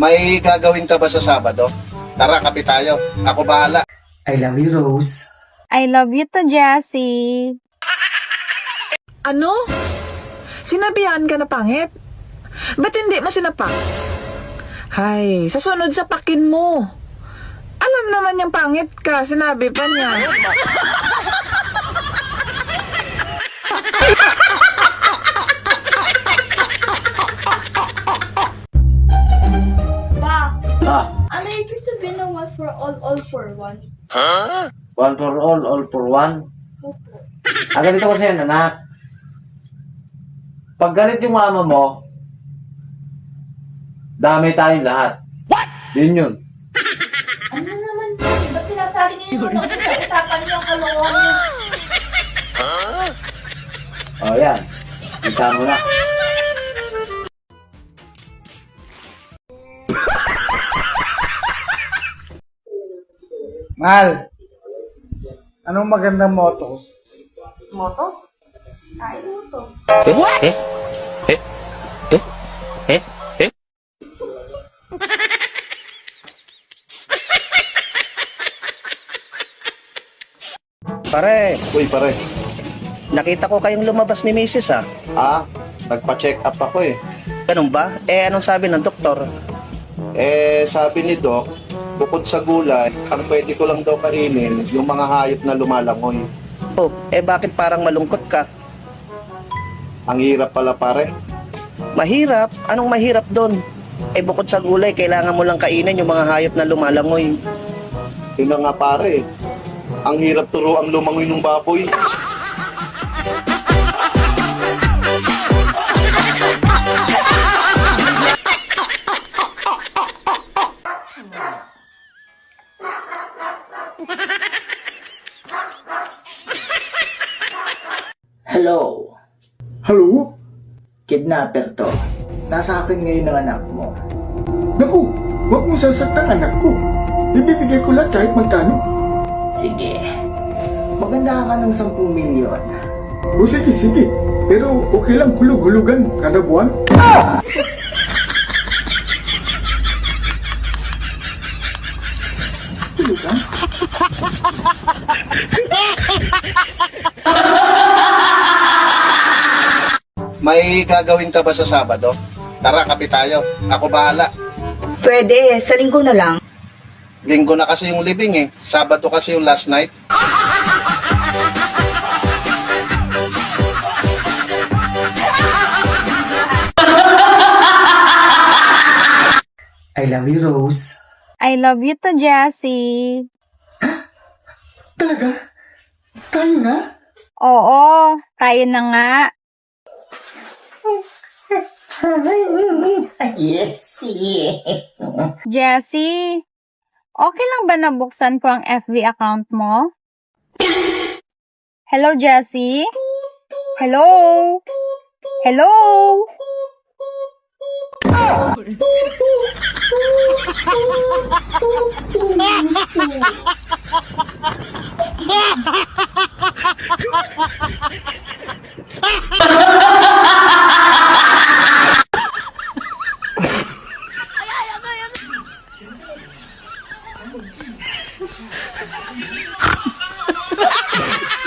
May gagawin ka ba sa Sabado? Tara, kape tayo. Ako bahala. I love you, Rose. I love you to Jessie. Ano? Sinabihan ka na pangit? Ba't hindi mo sinapak? Hay, sa sunod sa pakin mo. Alam naman niyang pangit ka, sinabi pa niya. Ah, ano ibig sabihin ng one for all, all for one? one for all, all for one. Opo. Ah, ganito kasi yan, anak. Pag galit yung mama mo, dami tayong lahat. What? Yun yun. Ano naman ba? Ba't sinasali niyo yung mga sa usapan niyo ang kalokohan niyo? O, oh, yan. Kita mo na. Mahal, anong magandang motos? Moto? Ay, moto. Pare, Uy, pare. nakita ko kayong lumabas ni Mrs. ah. Ah, nagpa-check up ako eh. Ganun ba? Eh, anong sabi ng doktor? Eh, sabi ni Doc, bukod sa gulay, ang pwede ko lang daw kainin yung mga hayop na lumalangoy. Oh, eh bakit parang malungkot ka? Ang hirap pala pare. Mahirap? Anong mahirap doon? Eh bukod sa gulay, kailangan mo lang kainin yung mga hayop na lumalangoy. Yun na nga pare. Ang hirap turo ang lumangoy ng baboy. Hello. Hello? Kidnapper to. Nasa akin ngayon ang anak mo. Naku, huwag mong sasaktan anak ko. Ibibigay ko lang kahit magkano. Sige. Maganda ka ng 10 milyon. O sige, sige. Pero okay lang hulog-hulugan kada buwan. Hulugan? May gagawin ka ba sa Sabado? Tara, kape tayo. Ako bahala. Pwede, sa linggo na lang. Linggo na kasi yung living eh. Sabado kasi yung last night. I love you, Rose. I love you to Jessie. Talaga? Tayo na? Oo, tayo na nga. yes, yes. Jessie, okay lang ba nabuksan ko ang FB account mo? Hello, Jessie? Hello? Hello? Oh! ハハハハ!